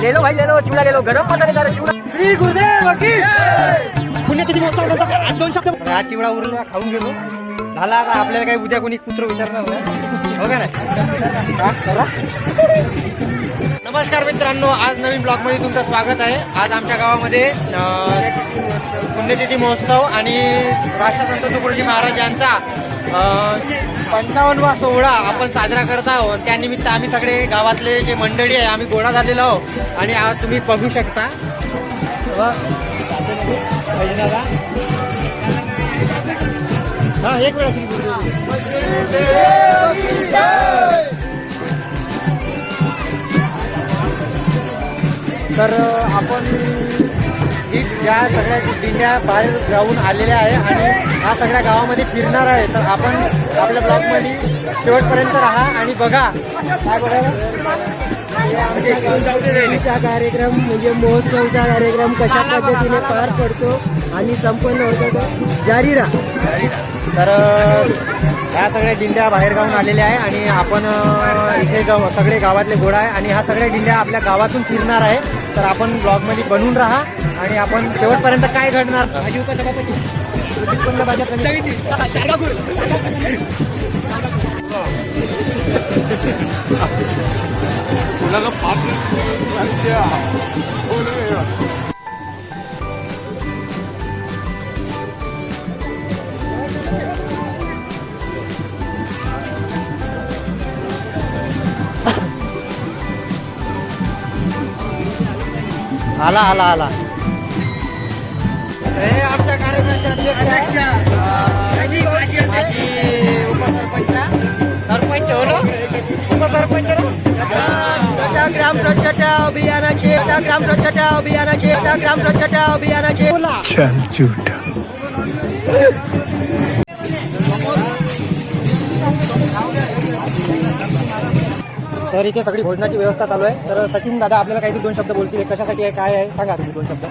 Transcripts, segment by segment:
ले लो भाई ले लो चिवडा ले लो. गरम मसाले चिवडा श्री गुरुदेव की पुण्यतिथी महोत्सव होता आज दोन शब्द हा चिवडा उरला खाऊन गेलो झाला आता आपल्याला काही उद्या कोणी कुत्र विचारणार हो का नाही? करा. नमस्कार मित्रांनो आज नवीन ब्लॉगमध्ये तुमचं स्वागत आहे. आज आमच्या गावामध्ये पुण्यतिथी महोत्सव आणि राष्ट्रसंत तुकडोजी महाराज यांचा पंचावन्नवा सोहळा आपण साजरा करत आहोत. त्यानिमित्त आम्ही सगळे गावातले जे मंडळी आहे आम्ही गोळा झालेलो आहोत. आणि आज तुम्ही बघू शकता. हा एक वेळा तर आपण ही ज्या सगळ्या दिंड्या बाहेर जाऊन आलेल्या आहे आणि हा सगळ्या गावामध्ये फिरणार आहे. तर आपण आपल्या ब्लॉगमध्ये शेवटपर्यंत राहा आणि बघा. काय बघायला कार्यक्रम म्हणजे महोत्सवचा कार्यक्रम कशा पद्धतीने पार पडतो आणि संपन्न होतो तो जारी राहा. तर ह्या सगळ्या दिंड्या बाहेर गावून आलेल्या आहे आणि आपण इथे गाव सगळे गावातले घोडा आहे आणि ह्या सगळ्या दिंड्या आपल्या गावातून फिरणार आहे. तर आपण ब्लॉगमध्ये बनवून राहा. आणि आपण शेवटपर्यंत काय घडणार? भाजी का सभापती आला आला आला. हे आमच्या कार्यक्रमाचे अध्यक्ष आहे. अं, माजी उपसरपंच सरपंच हो ना? उपसरपंच ना? ग्राम स्वच्छता अभियानाचे ग्राम स्वच्छता अभियानाचे ग्राम स्वच्छता अभियानाचे. तर इथे सगळी भोजनाची व्यवस्था चालू आहे. तर सचिन दादा आपल्याला काहीतरी दोन शब्द बोलतील. कशासाठी आहे? काय आहे? सांगा तुम्ही दोन शब्द.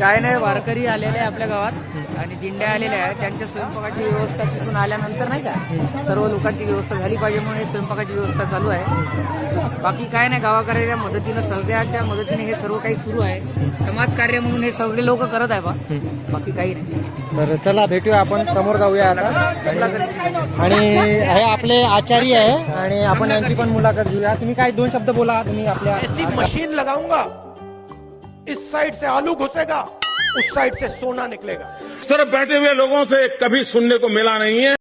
काय नाही वारकरी आलेले आहे आपल्या गावात आणि दिंड्या आलेल्या आहेत. त्यांच्या स्वयंपाकाची व्यवस्था तिथून आल्यानंतर नाही का सर्व लोकांची व्यवस्था झाली पाहिजे म्हणून हे स्वयंपाकाची व्यवस्था चालू आहे. बाकी काय नाही गावाकऱ्याच्या मदतीनं सगळ्याच्या मदतीने हे सर्व काही सुरू आहे. समाज कार्य म्हणून हे सगळे लोक करत आहे बा. बाकी काही नाही. तर चला भेटूया आपण समोर जाऊया आता. आणि हे आपले आचार्य आहे आणि आपण यांची पण मुलाखत घेऊया. तुम्ही काय दोन शब्द बोला तुम्ही आपल्या मशीन लगाऊंगा. इस साइड से आलू घुसेगा उस साइड से सोना निकलेगा। सिर्फ बैठे हुए लोगों से कभी सुनने को मिला नहीं है।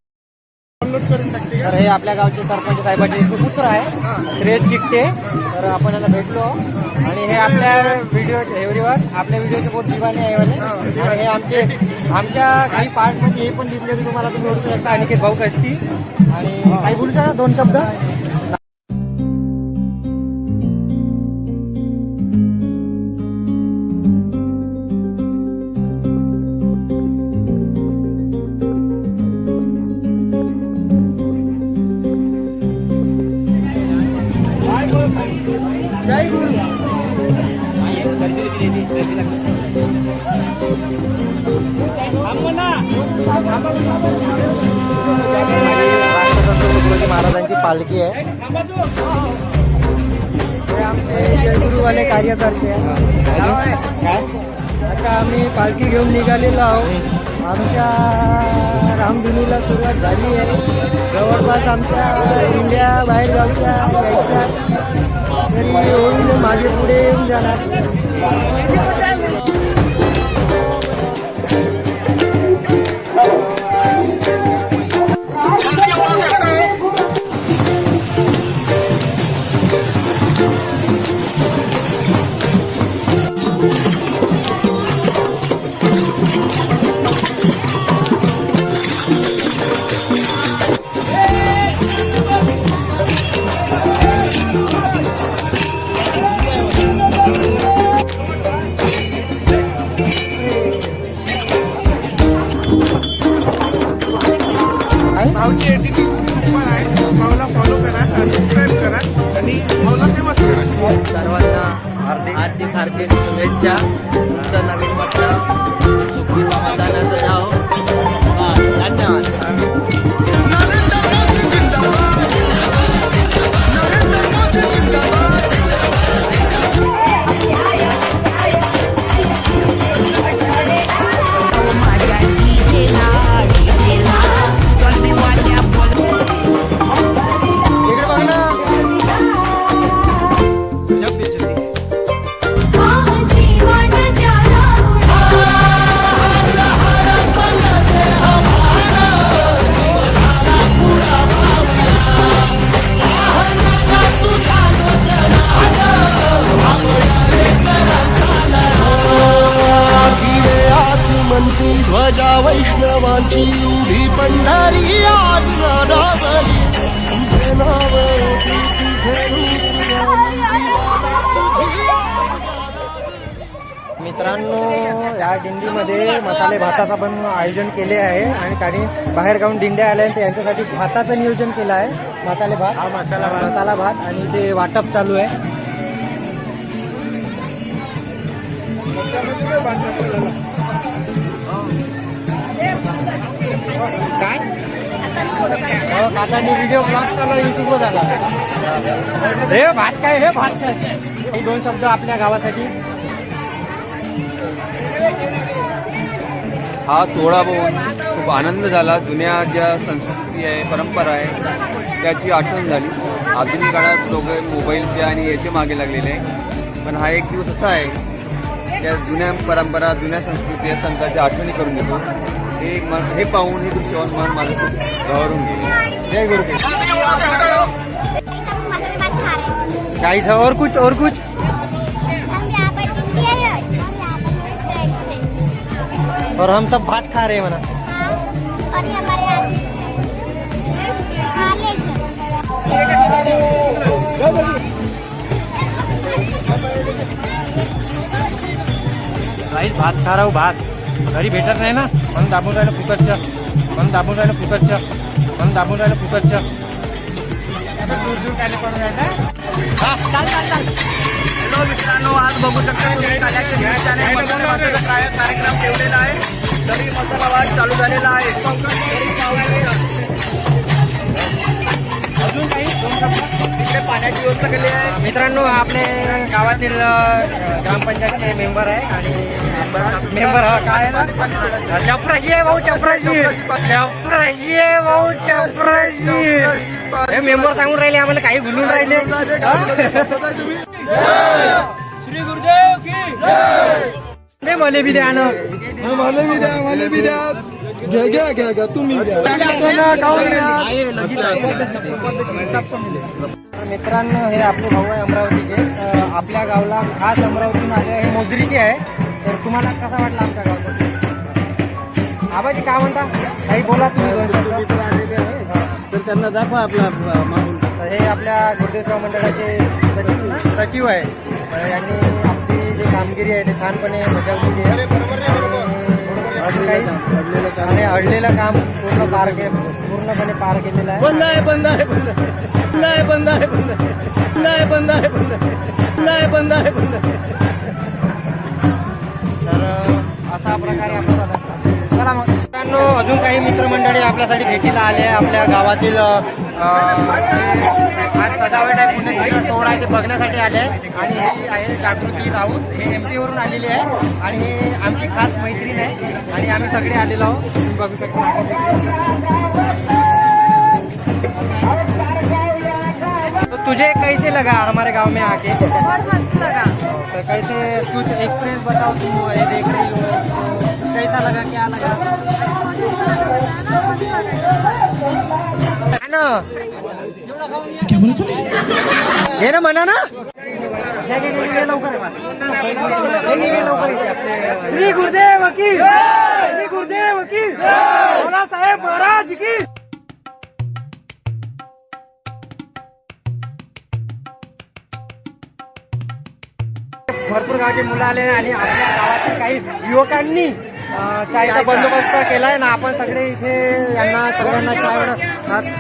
तर हे आपल्या गावचे सरपंच साहेबाचे सुपुत्र आहे. श्रेयस चिकटे तर आपण याला भेटलो आणि हे आपल्या व्हिडिओ व्हिडिओवर आपल्या व्हिडिओचे बहुत दिवाने आहे वाले. आणि हे आमचे आमच्या काही पार्टमध्ये हे पण दिसले तुम्हाला तुम्ही ओळखू शकता. अनिकेत भाऊ कष्टी आणि काही बोलता दोन शब्द? आता आम्ही पालखी घेऊन निघालेलो आहोत. आमच्या रामधुनीला सुरुवात झाली आहे. जवळपास आमच्या इंडिया बाहेर गावच्या यायच्या. तरी होईल माझे पुढे येऊन जाणार. मित्रांनो या दिंडीमध्ये मसाले भाताचा पण आयोजन केले आहे आणि काही बाहेर गावून दिंड्या आल्या तर यांच्यासाठी भाताचं नियोजन केलं आहे. मसाले भात. हा मसाला मसाला भात आणि ते वाटप चालू आहे. काय? काकांनी व्हिडिओ ब्लॉग चालू युट्यूबवर झाला. हे भात काय? हे भात काय? हे दोन शब्द आपल्या गावासाठी. हा सोहळा बघून खूप आनंद झाला. जुन्या ज्या संस्कृती आहे परंपरा आहे त्याची आठवण झाली. आधुनिक काळात लोक मोबाईलचे आणि याचे मागे लागलेले आहे. पण हा एक दिवस असा आहे त्या जुन्या परंपरा जुन्या संस्कृती या संतांच्या आठवणी करून देतो. हे मन हे पाहून हे दृश्य पाहून मन माझं खूप गौरवून गेले. जय गुरुदेव. गाइस और कुछ और कुछ? और हम सब भात खा रहे हैं मना। राईस भात खा रहा हूँ भात। घरी भेटत नाही ना म्हणून दाबून राहिलं फुकटच्या म्हणून दाबून राहिलं फुकटच्या म्हणून दाबून राहिलं फुकटच्या दूर दूर काय पडून राहिलं. हॅलो मित्रांनो आज बघू शकता तुम्ही काल्याच्या निमित्ताने मसाला कार्यक्रम ठेवलेला आहे. तरी मसाला भात चालू झालेला आहे. अजून काही? इकडे पाण्याची व्यवस्था केली आहे. मित्रांनो आपले गावातील ग्रामपंचायतचे मेंबर आहे आणि मेंबर हा काय आहे ना? चपराशी आहे भाऊ चपराशी चपराशी आहे भाऊ चपराशी हे मेंबर सांगून राहिले आम्हाला काही भुलून राहिले. श्री गुरुदेव की मले बी द्या ना. मला बी द्या मला बी द्या. घ्या घ्या घ्या घ्या तुम्ही मित्रांनो हे आपले भाऊ आहे अमरावतीचे. आपल्या गावला खास अमरावतीतून आले हे मोजरीचे आहे. तर तुम्हाला कसा वाटला आमच्या गावचा? आबाजी काय म्हणता? काही बोला तुम्ही. तर त्यांना दाखवा आपला मागून. तर हे आपल्या गुरुदेव मंडळाचे सचिव ना? सचिव आहे. तर यांनी आपली जी कामगिरी आहे ते छानपणे बजावलेली आहे. आणि काही आणि अडलेलं काम पूर्ण पार के पूर्णपणे पार केलेलं आहे. बंद आहे बंद आहे बंद आहे. बंद आहे बंद आहे बंद आहे. बंद आहे बंद आहे बंद आहे. तर अशा प्रकारे आपण. चला मग. मित्रांनो अजून काही मित्रमंडळी आपल्यासाठी भेटीला आले आपल्या गावातील आज सजावट आहे. पुण्यतिथीचा सोहळा आहे ते बघण्यासाठी आले आणि ही आहे जागृती राऊत. हे एम पीवरून आलेली आहे. आणि हे आमची खास मैत्रीण आहे. आणि आम्ही सगळे आलेलो आहोत. बघू शकतो. तुझे कैसे लगा हमारे गांव में आके? बहुत मस्त लगा। तो कैसे कुछ एक्सपीरियंस बताओ तुम ये देख रही हो तो कैसा लगा क्या लगा? है ना? हे ना म्हणा ना? ये ये. श्री गुरुदेव की श्री गुरुदेव की बाळासाहेब महाराज की। भरपूर गावचे मुलं आले आणि आपल्या गावातील काही युवकांनी चायचा बंदोबस्त केलाय ना आपण सगळे इथे यांना सगळ्यांना चाय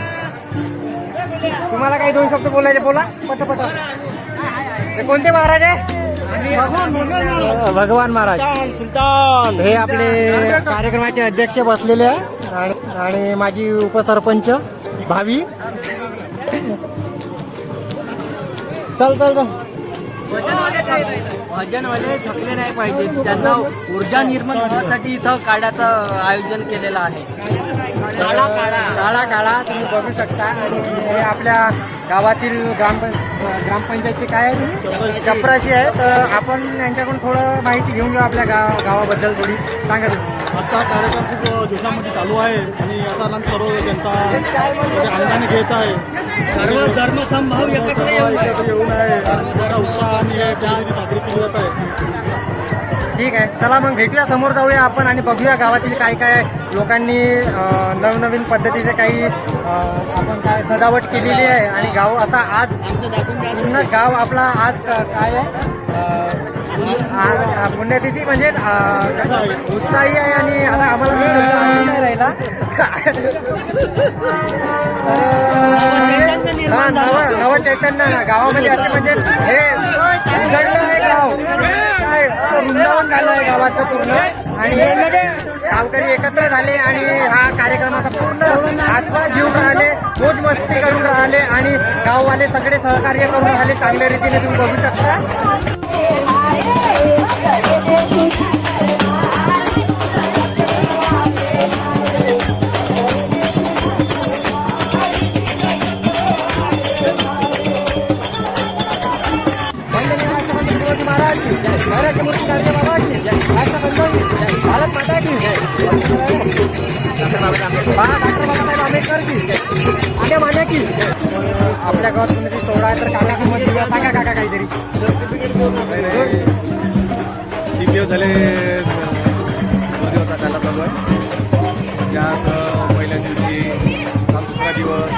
तुम्हाला काही दोन शब्द बोलायचे बोला. पटपट. पट ते कोणते महाराज आहे? भगवान महाराज. सुलतान हे आपले कार्यक्रमाचे अध्यक्ष बसलेले आहे. आणि- आणि माझी उपसरपंच भावी. चल चल चल. वजनवाले थकले नाही पाहिजे. त्यांना ऊर्जा निर्माण होण्यासाठी इथं काड्याचं आयोजन केलेलं आहे. काळा काळा. काळा काळा तुम्ही बघू शकता. आणि हे आपल्या गावातील ग्राम ग्रामपंचायतचे काय आहे चपराशी आहे. तर आपण यांच्याकडून थोडं माहिती घेऊन घेऊ आपल्या गाव गावाबद्दल थोडी सांगा तुम्ही. आता कार्यक्रम खूप जोशामध्ये चालू आहे आणि असा ना सर्व जनता म्हणजे अंगाने घेत आहे. सर्व धर्म संभाव एकत्र येऊन आहे. मोठ्या उत्साहाने साजरी केली जात आहे. ठीक आहे. चला मग भेटूया समोर जाऊया आपण आणि बघूया गावातील काय काय लोकांनी नवनवीन पद्धतीचे काही आपण काय सजावट केलेली आहे. आणि गाव आता आज पूर्ण गाव आपला आज काय आहे? पुण्यतिथी म्हणजे उत्साही आहे आणि आता आम्हाला नाही राहिला हा नव चैतन्य गावामध्ये असे म्हणजे हे उघडलं आहे गाव. काय वृंदावन झालं आहे गावाचं पूर्ण. आणि गावकरी एकत्र झाले आणि हा कार्यक्रमाचा पूर्ण आस्वाद घेऊन राहिले मोज मस्ती करून राहिले आणि गाववाले सगळे सहकार्य करून राहिले चांगल्या रीतीने तुम्ही बघू शकता. आपल्या गावात कोणीतरी सोडा आहे तर काका किंमत देऊया सांगा काका काहीतरी तीन दिवस झाले दोन दिवस चालला चालू आहे. त्यात पहिल्या दिवशी हा दुसरा दिवस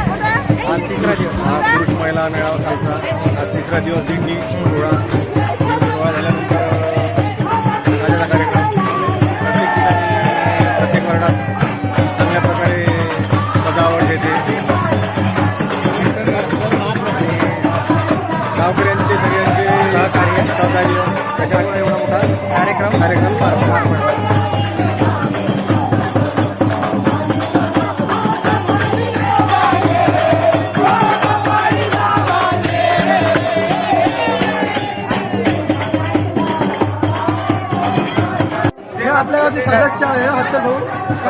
हा तिसरा दिवस हा पुरुष महिला मेळावा कालचा हा तिसरा दिवस दिंडी सोहळा. कार्यक्रम कार्यक्रम पार पडला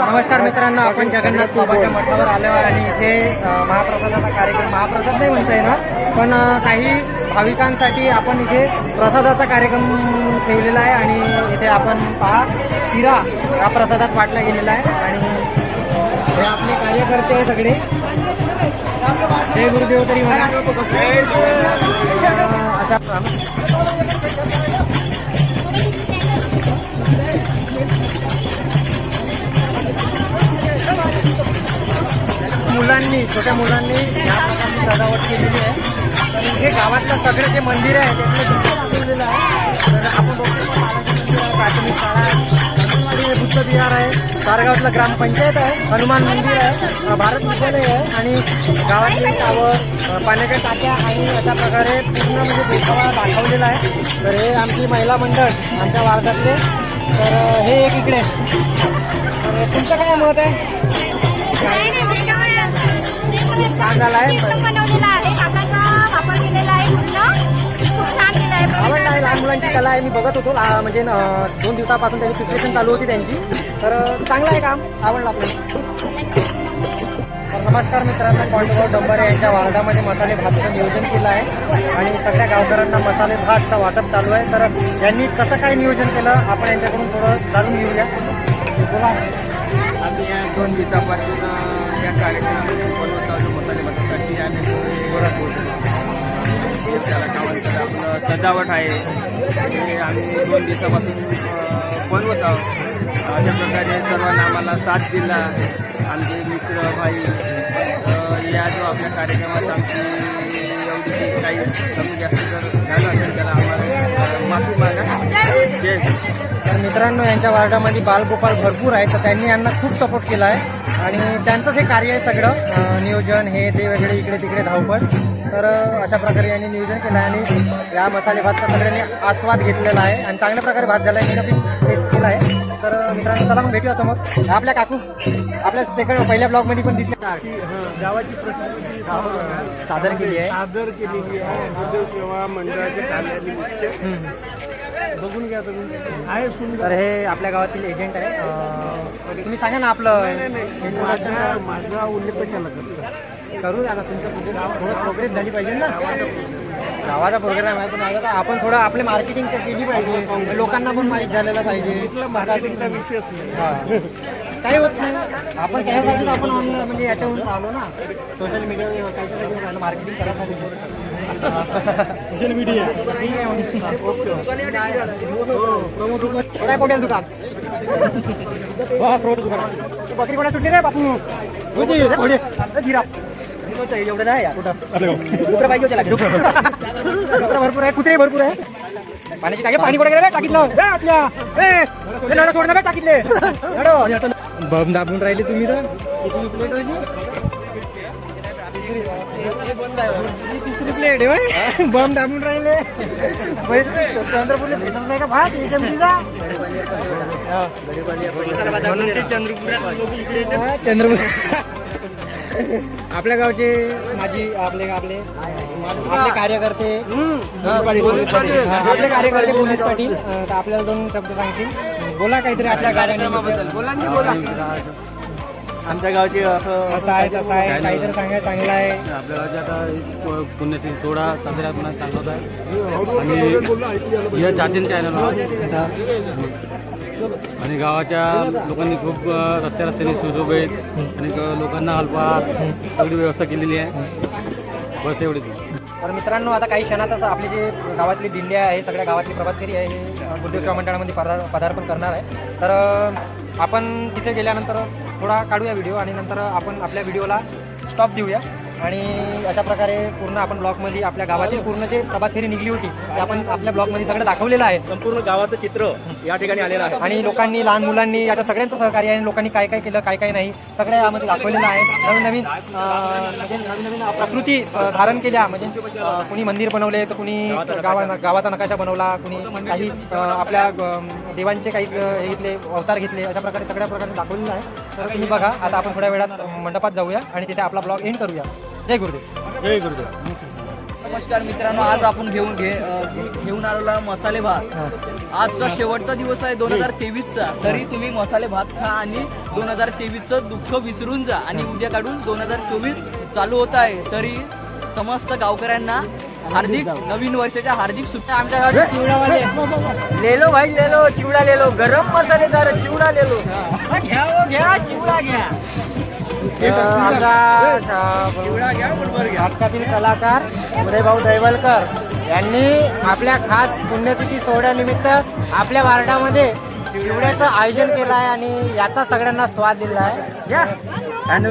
नमस्कार मित्रांनो आपण जगन्नाथ बाबाच्या मठावर आलो आहे आणि इथे महाप्रसादाचा कार्यक्रम महाप्रसाद नाही म्हणता येणार पण काही भाविकांसाठी आपण इथे प्रसादाचा कार्यक्रम ठेवलेला आहे आणि इथे आपण पहा शिरा हा प्रसादात वाटला गेलेला आहे आणि हे आपले कार्यकर्ते आहे सगळे. जय गुरुदेव तरी म्हणा. अशा मुलांनी छोट्या मुलांनी या प्रकारची सजावट केलेली आहे. हे गावातलं सगळं जे मंदिर आहे त्यातलं आहे तर आपण बघतो प्राथमिक शाळा आहे आहे, ग्रामपंचायत आहे हनुमान मंदिर आहे भारत विद्यालय आहे आणि गावातले टावर पाण्याच्या टाक्या आणि अशा प्रकारे पूर्ण म्हणजे देखावा दाखवलेला आहे. तर हे आमची महिला मंडळ आमच्या वार्डातले. तर हे एक इकडे. तर तुमचं काय मत आहे? छान झाला आहे लहान मुलांची कला आहे मी बघत होतो. म्हणजे दोन दिवसापासून त्यांची प्रिपरेशन चालू होती त्यांची. तर चांगलं आहे काम. आवडलं आपल्याला. तर नमस्कार मित्रांनो पांडुभाऊ डंबारे यांच्या वार्डामध्ये मसाले भातचं नियोजन केलं आहे. आणि सगळ्या गावकऱ्यांना मसाले भातचं वाटप चालू आहे. तर यांनी कसं काय नियोजन केलं? आपण यांच्याकडून थोडं जाणून घेऊया. बोला. आम्ही या दोन दिवसापासून या कार्यक्रमामध्ये बनवत आहोत मसाले भातासाठी. आणि त्याला काय म्हणतात आपलं सजावट आहे. हे आम्ही दोन दिवसापासून बनवत आहोत. अशा प्रकारे सर्वांना आम्हाला साथ दिला. आमचे मित्र भाई या जो आपल्या कार्यक्रमात आमची एवढी काही कमी जास्त जर झालं असेल त्याला आम्हाला माफी मागा. जय तर मित्रांनो यांच्या वार्डामध्ये बालगोपाल भरपूर आहे तर त्यांनी यांना खूप सपोर्ट केला आहे. आणि त्यांचंच हे कार्य आहे सगळं. नियोजन हे ते वगैरे इकडे तिकडे धावपळ. तर अशा प्रकारे यांनी नियोजन केलं आहे आणि या मसाले भातचा सगळ्यांनी आस्वाद घेतलेला आहे. आणि चांगल्या प्रकारे भात झाला आहे मी टेस्ट केला आहे. तर मित्रांनो चला मग भेटूया समोर. आपल्या काकू आपल्या सेकंड पहिल्या ब्लॉगमध्ये पण दिसले. गावाची प्रतिकृती सादर केली आहे. सादर केलेली आहे. गुरुदेव सेवा मंडळाच्या बघून घ्या तुम्ही. आहे सुंदर. हे आपल्या गावातील एजंट आहे. तुम्ही सांगा ना आपलं. माझा माझा उल्लेख कशाला करू ना तुमचं थोडं प्रोग्रेस झाली पाहिजे ना? गावाचा प्रोग्राम आहे पण आता आपण थोडं आपली मार्केटिंग केली पाहिजे. लोकांना पण माहीत झालेलं पाहिजे. इथला मार्केटिंगचा विषयच नाही. हा. काही होत नाही. आपण त्याच्यासाठीच आपण ऑनलाईन म्हणजे याच्यावरून आलो ना. सोशल मीडियावर काहीतरी मार्केटिंग करायसाठी सोशल मीडिया काय पडेल दुकान. बकरी कोणा सुटली रे बापू. होती. रे जिरा. एवढं नाही यार कुठं डुकरं पाहिजे होते लागेल डुकरं भरपूर आहे कुत्रे भरपूर आहे पाण्याची टाकी पाणी कुठे गेलं टाकीतलं ए, आतल्या ए, ए, टाकीतले बम दाबून राहिले तुम्ही तर तिसरी प्लेट आहे बम दाबून राहिले चंद्रपूरला भेटत नाही का भात चंद्रपूर चंद्रपूर आपल्या गावचे माझी आपले आपले. आपले कार्यकर्ते. हा, आपले कार्यकर्ते पोलीस पाटील. तर आपल्याला दोन शब्द सांगतील. बोला काहीतरी आपल्या कार्यानिमित्त बोला बोला. आमच्या गावचे असं असं आहे तसं आहे. काहीतरी सांगायला चांगलं आहे. आपल्या गावचे आता पुण्यश्री सोळा साजरा पुन्हा चालवत आहे आणि या जातीन चॅनल आणि गावाच्या लोकांनी खूप रस्त्या रस्त्याने सुशोभित आणि क- लोकांना अल्पहार सगळी व्यवस्था केलेली आहे. बस एवढीच. तर मित्रांनो आता काही क्षणातच आपली जे गावातली दिंड्या आहे सगळ्या गावातली प्रभात फेरी आहे हे अ, बुद्ध सेवा मंडळामध्ये पदार पदार्पण करणार आहे. तर आपण तिथे गेल्यानंतर थोडा काढूया व्हिडिओ आणि नंतर आपण आपल्या व्हिडिओला स्टॉप देऊया. आणि अशा प्रकारे पूर्ण आपण ब्लॉगमध्ये आपल्या गावातील पूर्ण जे प्रभात फेरी निघली होती ते आपण आपल्या ब्लॉगमध्ये सगळं दाखवलेलं आहे. संपूर्ण गावाचं चित्र. या ठिकाणी आलेलं आहे. आणि लोकांनी लहान मुलांनी याच्या सगळ्यांचं सहकार्य आहे आणि लोकांनी काय काय केलं काय काय नाही सगळं यामध्ये दाखवलेलं आहे. नवीन नवीन म्हणजे नवीन नवीन प्रकृती धारण केल्या. म्हणजे कुणी मंदिर बनवले तर कुणी गावा गावाचा नकाशा बनवला कुणी काही आपल्या देवांचे काही हे घेतले अवतार घेतले अशा प्रकारे सगळ्या प्रकारे दाखवलेलं आहे. तर तुम्ही बघा आता आपण थोड्या वेळात मंडपात जाऊया आणि तिथे आपला ब्लॉग एंड करूया. जय गुरुदेव. जय गुरुदेव. नमस्कार मित्रांनो आज आपण घेऊन घे घेऊन आलेलो मसाले भात. आजचा शेवटचा दिवस आहे दोन हजार तेवीसचा. तरी तुम्ही मसाले भात खा आणि दोन हजार तेवीसचं दुःख विसरून जा आणि उद्या काढून दोन हजार चोवीस चालू होत आहे. तरी समस्त गावकऱ्यांना हार्दिक नवीन वर्षाच्या हार्दिक सुट्ट्या आमच्या गावात चिवडावाले लेलो भाई लेलो चिवडा लेलो गरम मसालेदार चिवडा लेलो घ्या हो, घ्या चिवडा घ्या. नाटकातील कलाकार उदयभाऊ दैवलकर यांनी आपल्या खास पुण्यतिथी सोहळ्यानिमित्त आपल्या वार्डामध्ये चिवड्याचं आयोजन केलं आहे आणि याचा सगळ्यांना स्वाद दिला आहे.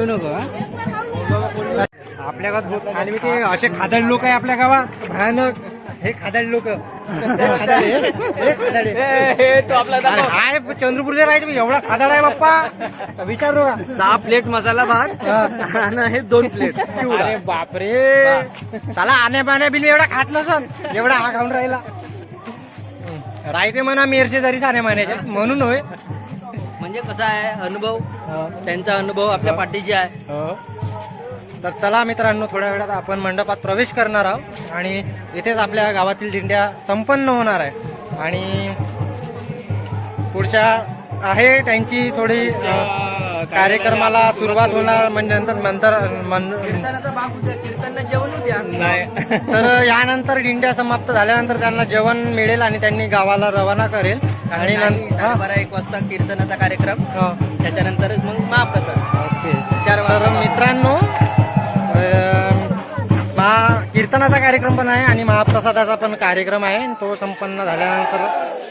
नको आपल्या गावात आणि ते असे खादाड लोक आहे आपल्या गावात. भयानक. हे खादाड लोक. तो आपला काय चंद्रपूरला राहायचं एवढा खादाड आहे बाप्पा. विचारू का सहा प्लेट मसाला भात आणि हे दोन प्लेट अरे बापरे. चला आण्या पाण्या बिल एवढा खात नसन एवढा हा खाऊन राहिला. राहते म्हणा मेरचे जरी साने मान्याचे म्हणून होय. म्हणजे कसा आहे अनुभव? त्यांचा अनुभव आपल्या पाठीशी आहे. तर चला मित्रांनो थोड्या वेळात आपण मंडपात प्रवेश करणार आहोत आणि इथेच आपल्या गावातील दिंड्या संपन्न होणार आहे. आणि पुढच्या आहे त्यांची थोडी कार्यक्रमाला सुरुवात होणार म्हणजे नंतर नंतर तर यानंतर दिंड्या समाप्त झाल्यानंतर त्यांना जेवण मिळेल आणि त्यांनी गावाला रवाना करेल. आणि बारा एक वाजता कीर्तनाचा कार्यक्रम. त्याच्यानंतर मग महाप्रसाद. ओके. तर मित्रांनो महा कीर्तनाचा कार्यक्रम पण आहे आणि महाप्रसादाचा पण कार्यक्रम आहे. तो संपन्न झाल्यानंतर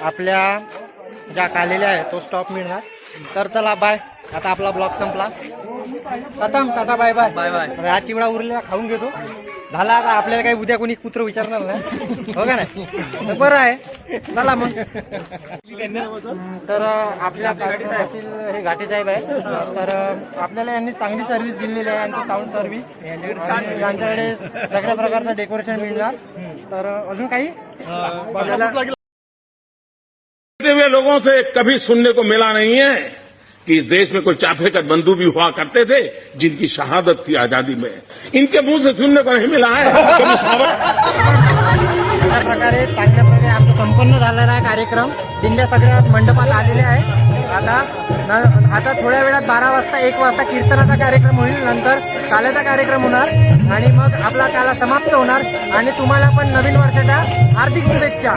आपल्या ज्या कालेल्या आहे तो स्टॉप मिळणार. तर चला बाय आता आपला ब्लॉग संपला. खतम tata bye bye bye bye. हा चिवडा उरलेला खाऊन घेतो. झाला आता आपल्याला काही उद्या कोणी कुत्र विचारणार ना हो का नाही? बरं आहे. चला मग. तर आपल्या गाडीतील हे घाटे साहेब आहे तर आपल्याला यांनी चांगली सर्व्हिस दिलेली आहे यांची साऊंड सर्व्हिस यांच्याकडे सगळ्या प्रकारचं डेकोरेशन मिळणार. तर अजून काही? लोगों से कभी सुनने को मिला नहीं है। कि इस देश में कोई चाफे का बंधु भी हुआ करते थे जिनकी शहादत थी आजादी में। इनके मुंह से सुनने को नहीं मिला है। कभी अशा प्रकारे चांगल्या प्रकारे आमचा संपन्न झालेला आहे कार्यक्रम दिंड्या सगळ्या मंडपात आलेले आहे. आता आता थोड्या वेळात बारा वाजता एक वाजता कीर्तनाचा कार्यक्रम होईल. नंतर काल्याचा कार्यक्रम होणार. आणि मग आपला काला समाप्त होणार. आणि तुम्हाला पण नवीन वर्षाच्या हार्दिक शुभेच्छा.